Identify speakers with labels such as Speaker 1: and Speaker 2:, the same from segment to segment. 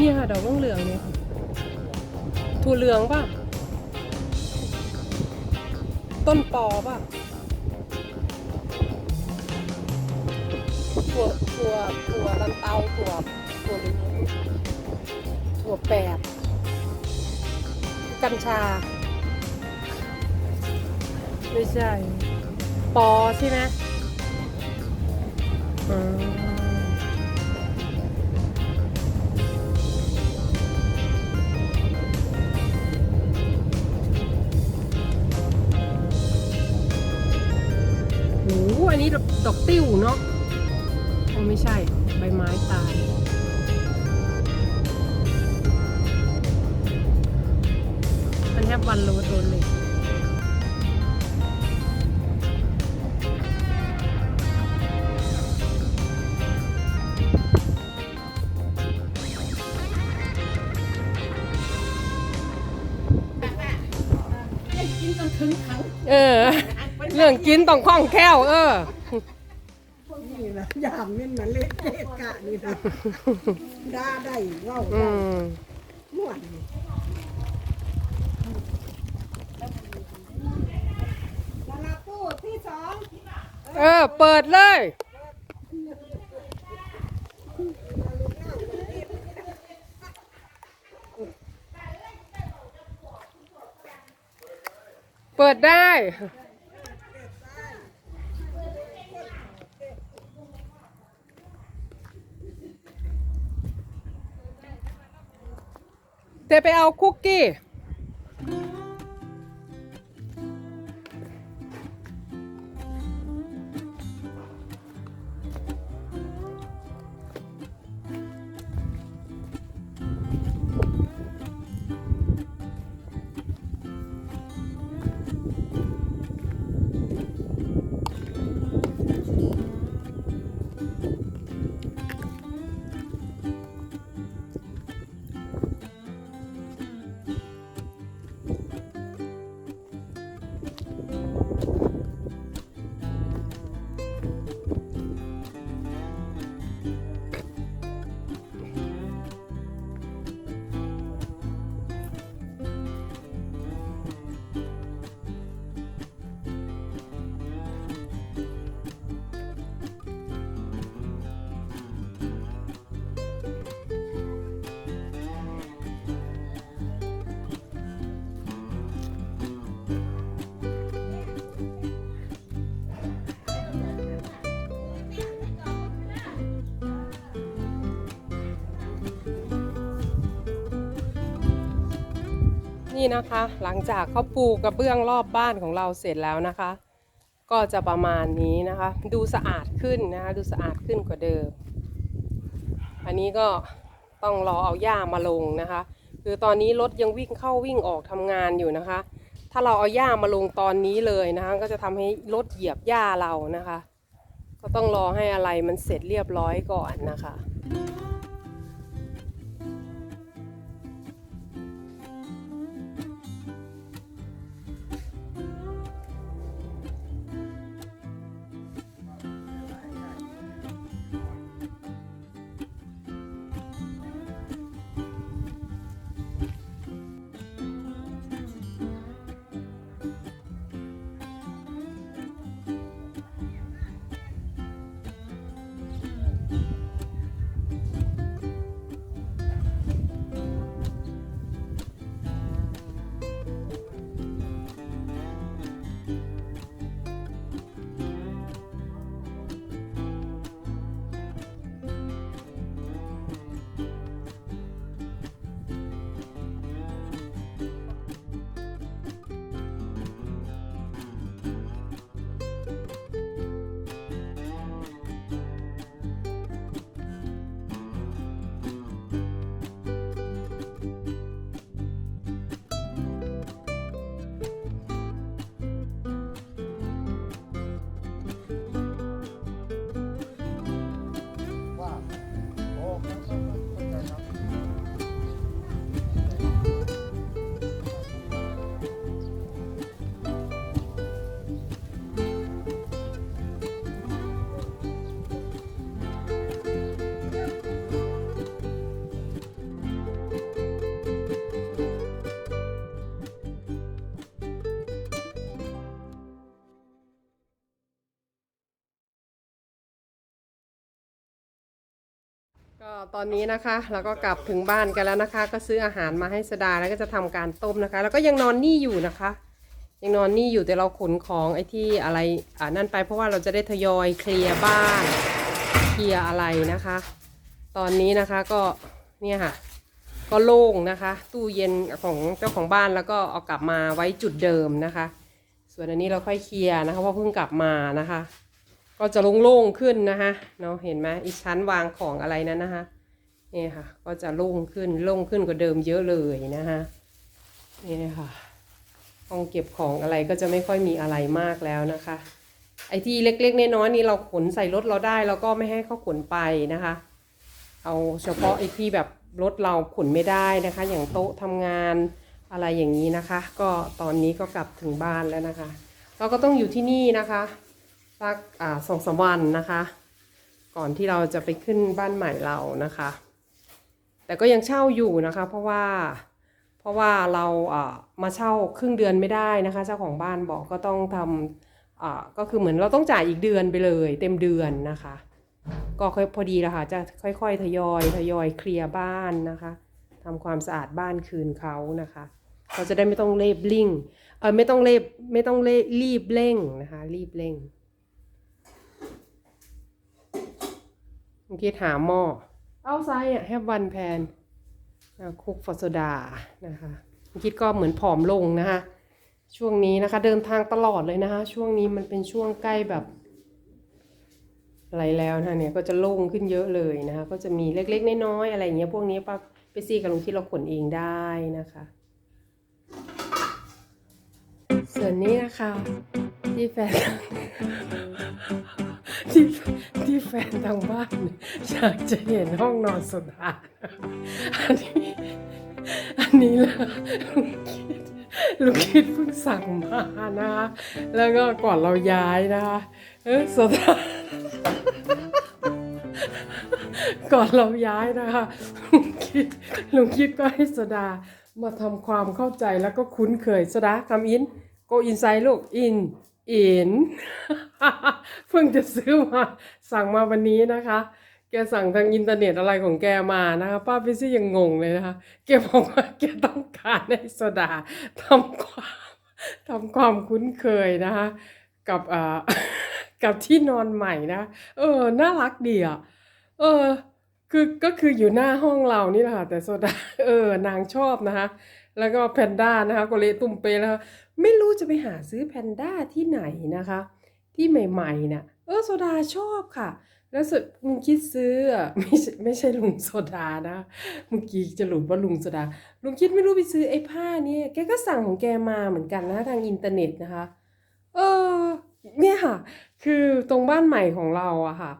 Speaker 1: นี่ค่ะดอกม่วงเหลืองเนี่ยถั่วเหลืองป่ะ ต้นปอป่ะถั่วถั่วถั่วลันเตาถั่วถั่วเหลืองถั่วแปดกัญชา ไม่ใช่ ปอใช่ไหมอืม นนี้ดอกดอกติ้วเนาะโอ้ไม่ใช่ ใบไม้ตายมันแทบวันโลโดนเลย
Speaker 2: กินจนถึงเขา
Speaker 1: เออ เรื่องกินต้องคล่องแคล่วเออ
Speaker 2: นี่แหละยามนี่มันเละเทะกะนี่นะด่าได้เว่า
Speaker 1: อื
Speaker 2: ได้
Speaker 1: ม
Speaker 2: ม่วนนี่มาลาตู้ที่สอง
Speaker 1: เออ เปิดเลย เปิดได้ แต่ไปเอาคุกกี้ นี่นะคะ หลังจากเขาปูกระเบื้องรอบบ้านของเราเสร็จแล้วนะคะ ก็จะประมาณนี้นะคะ ดูสะอาดขึ้นนะคะ ดูสะอาดขึ้นกว่าเดิม อันนี้ก็ต้องรอเอาหญ้ามาลงนะคะ คือตอนนี้รถยังวิ่งเข้าวิ่งออกทำงานอยู่นะคะ ถ้าเราเอาหญ้ามาลงตอนนี้เลยนะคะ ก็จะทำให้รถเหยียบหญ้าเรานะคะ ก็ต้องรอให้อะไรมันเสร็จเรียบร้อยก่อนนะคะ ก็ตอนนี้นะคะเราก็กลับถึงบ้านกันแล้วนะคะ ก็ซื้ออาหารมาให้สดาแล้วก็จะทำการต้มนะคะ แล้วก็ยังนอนนี่อยู่นะคะ ยังนอนนี่อยู่แต่เราขนของไอ้ที่อะไรอ่านั่นไปเพราะว่าเราจะได้ทยอยเคลียร์บ้านเคลียร์อะไรนะคะ ตอนนี้นะคะก็เนี่ยค่ะ ก็โล่งนะคะ ตู้เย็นของเจ้าของบ้านแล้วก็เอากลับมาไว้จุดเดิมนะคะ ส่วนอันนี้เราค่อยเคลียร์นะคะเพราะเพิ่งกลับมานะคะ ก็จะโล่งๆขึ้นนะคะเนาะเห็นไหมอีชั้นวางของอะไรนั้นนะคะนี่ค่ะ ก็จะโล่งขึ้นโล่งขึ้นกว่าเดิมเยอะเลยนะคะนี่ค่ะห้องเก็บของอะไรก็จะไม่ค่อยมีอะไรมากแล้วนะคะ ไอ้ที่เล็กๆน้อยๆนี่เราขนใส่รถเราได้แล้วก็ไม่ให้เขาขนไปนะคะ เอาเฉพาะไอ้ที่แบบรถเราขนไม่ได้นะคะ อย่างโต๊ะทำงานอะไรอย่างนี้นะคะ ก็ตอนนี้ก็กลับถึงบ้านแล้วนะคะ เราก็ต้องอยู่ที่นี่นะคะ สักสองสามวันนะคะ ก่อนที่เราจะไปขึ้นบ้านใหม่เรานะคะ แต่ก็ยังเช่าอยู่นะคะ เพราะว่าเพราะว่าเราอ่ามาเช่าครึ่งเดือนไม่ได้นะคะเจ้าของบ้านบอกก็ต้องทำอ่าก็คือเหมือนเราต้องจ่ายอีกเดือนไปเลย เต็มเดือนนะคะ ก็ค่อยพอดีแล้วค่ะจะค่อยๆทยอยทยอยเคลียร์บ้านนะคะทำความสะอาดบ้านคืนเขานะคะเขาจะได้ไม่ต้องเรีบลิ่งเออไม่ต้องเรีบไม่ต้องเรรีบเร่งนะคะ รีบเร่ง เมื่อกี้ถามหม้อเอาไซอะแฮปวันแพนคุกฟอสโซดานะคะเมื่อกี้ก็เหมือนผอมลงนะคะ ช่วงนี้นะคะ เดินทางตลอดเลยนะคะ ช่วงนี้มันเป็นช่วงใกล้แบบอะไรแล้วนะคะเนี่ยก็จะโล่งขึ้นเยอะเลยนะคะ ก็จะมีเล็กๆน้อยๆอะไรอย่างเงี้ยพวกนี้ป้าไปซี่กับลุงที่เราขนเองได้นะคะ ส่วนนี้นะคะที่แฟน ที่ที่แฟนทางบ้านอยากจะเห็นห้องนอนสุดาอันนี้อันนี้ละลุงคิดลุงคิดเพิ่งสั่งมานะคะแล้วก็ก่อนเราย้ายนะคะเออสุดาก่อนเราย้ายนะคะลุงคิดลุงคิดก็ให้สดามาทำความเข้าใจแล้วก็คุ้นเคยสดาคำอินโกอินไซลูกอิน อินเพิ่งจะซื้อมาสั่งมาวันนี้นะคะ แกสั่งทางอินเทอร์เน็ตอะไรของแกมานะคะ ป้าพิซี่ยังงงเลยนะคะ แกบอกว่าแกต้องการให้โซดาทำความทำความคุ้นเคยนะคะ กับอ่ากับที่นอนใหม่นะ เออ น่ารักดีอะ เออ คือก็คืออยู่หน้าห้องเรานี่แหละค่ะแต่โซดาเออนางชอบนะคะ แล้วก็แพนด้านะคะก็เละตุ้มเปแล้วไม่รู้จะไปหาซื้อแพนด้าที่ไหนนะคะ ที่ใหม่ๆน่ะเออโซดาชอบค่ะ แล้วสุดลุงคิดซื้ออะไม่ใช่ไม่ใช่ลุงโซดานะเมื่อกี้จะหลุดว่าลุงโซดา ลุงคิดไม่รู้ไปซื้อไอ้ผ้าเนี่ยแกก็สั่งของแกมาเหมือนกันนะทางอินเทอร์เน็ตนะคะ เออ เนี่ยค่ะ คือตรงบ้านใหม่ของเราอะค่ะ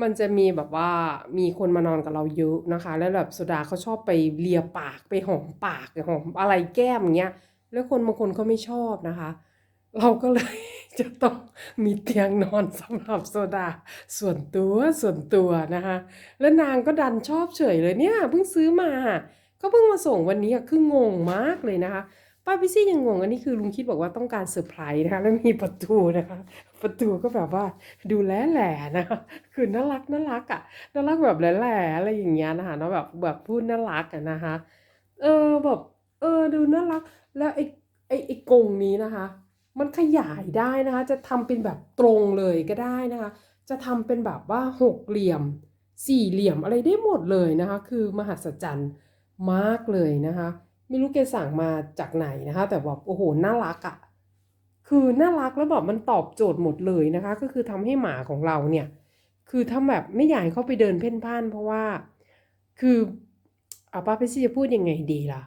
Speaker 1: มันจะมีแบบว่ามีคนมานอนกับเราเยอะนะคะ แล้วแบบโซดาเขาชอบไปเลียปากไปหอมปากหอมอะไรแก้มอย่างเงี้ยแล้วคนบางคนเขาไม่ชอบนะคะ เราก็เลยจะต้องมีเตียงนอนสำหรับโซดา ส่วนตัวส่วนตัวนะคะ แล้วนางก็ดันชอบเฉยเลยเนี่ยเพิ่งซื้อมา ก็เพิ่งมาส่งวันนี้คืองงมากเลยนะคะ ป้าพิซี่ยังงงอันนี้คือลุงคิดบอกว่าต้องการเซอร์ไพรส์นะคะแล้วมีประตูนะคะ ประตูก็แบบว่าดูแลแหล่นะคะคือน่ารักน่ารักอะน่ารักแบบแหล่ๆอะไรอย่างเงี้ยนะคะเนาะแบบแบบพูดน่ารักอะนะคะ เออแบบเออดูน่ารัก แล้วไอ้ไอ้ไอ้กงนี้นะคะ มันขยายได้นะคะ จะทำเป็นแบบตรงเลยก็ได้นะคะ จะทำเป็นแบบว่าหกเหลี่ยม สี่เหลี่ยมอะไรได้หมดเลยนะคะ คือมหัศจรรย์มากเลยนะคะ ไม่รู้แกสั่งมาจากไหนนะคะ แต่แบบโอ้โหน่ารักอะ่ะคือน่ารักแล้วแบบมันตอบโจทย์หมดเลยนะคะ ก็คือทำให้หมาของเราเนี่ย คือถ้าแบบไม่อยากให้เขาไปเดินเพ่นพ่าน เพราะว่า คืออาป้าเพชรจะพูดยังไงดีล่ะ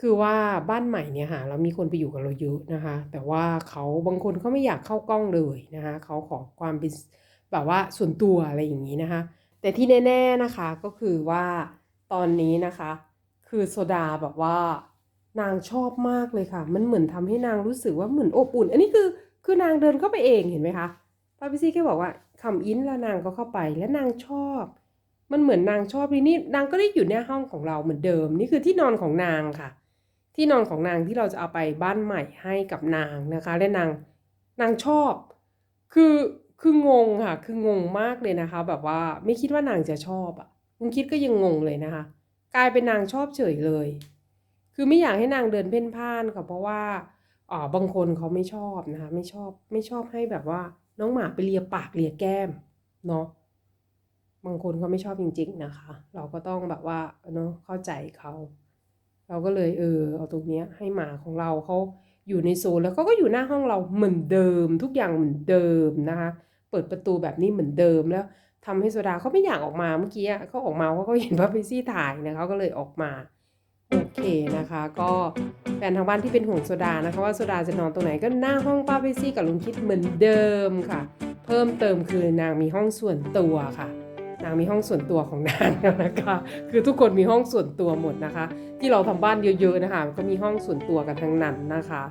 Speaker 1: คือว่าบ้านใหม่เนี่ยค่ะเรามีคนไปอยู่กับเราเยอะนะคะ แต่ว่าเขาบางคนเขาไม่อยากเข้ากล้องเลยนะคะเขาขอความเป็นแบบว่าส่วนตัวอะไรอย่างนี้นะคะ แต่ที่แน่ ๆนะคะก็คือว่าตอนนี้นะคะ คือโซดาแบบว่า นางชอบมากเลยค่ะ มันเหมือนทำให้นางรู้สึกว่าเหมือนอบอุ่น อันนี้คือคือนางเดินเข้าไปเองเห็นไหมคะป้าพิซี่แกบอกว่าคำอินแล้วนางก็เข้าไปแล้วนางชอบ มันเหมือนนางชอบนี่นี่นางก็ได้อยู่ในห้องของเราเหมือนเดิม นี่คือที่นอนของนางค่ะ ที่นอนของนางที่เราจะเอาไปบ้านใหม่ให้กับนางนะคะ และนางนางชอบ คือคืองงค่ะ คืองงมากเลยนะคะ แบบว่าไม่คิดว่านางจะชอบอะลุงคิดก็ยังงงเลยนะคะ กลายเป็นนางชอบเฉยเลย คือไม่อยากให้นางเดินเพ่นพ่านค่ะเพราะว่าอ๋อบางคนเขาไม่ชอบนะคะไม่ชอบไม่ชอบให้แบบว่า น้องหมาไปเลียปากเลียแก้มเนาะบางคนเขาไม่ชอบจริง ๆนะคะ เราก็ต้องแบบว่าเนาะเข้าใจเขาเราก็เลยเออเอาตรงนี้ให้หมาของเราเขาอยู่ในโซนแล้วเขาก็อยู่หน้าห้องเราเหมือนเดิม ทุกอย่างเหมือนเดิมนะคะ เปิดประตูแบบนี้เหมือนเดิมแล้ว ทำให้โซดาเขาไม่อยากออกมาเมื่อกี้เขาออกมาเพราะเขาเห็นว่าไปซี่ถ่ายนะคะเขาก็เลยออกมาโอเคนะคะ ก็แฟนทางบ้านที่เป็นห่วงโซดานะคะว่าโซดาจะนอนตรงไหนก็หน้าห้องป้าเปซี่กับลุงคิดเหมือนเดิมค่ะ เพิ่มเติมคือนางมีห้องส่วนตัวค่ะ นางมีห้องส่วนตัวของนางนะคะ คือทุกคนมีห้องส่วนตัวหมดนะคะ ที่เราทำบ้านเยอะๆนะคะก็มีห้องส่วนตัวกันทั้งนั้นนะคะ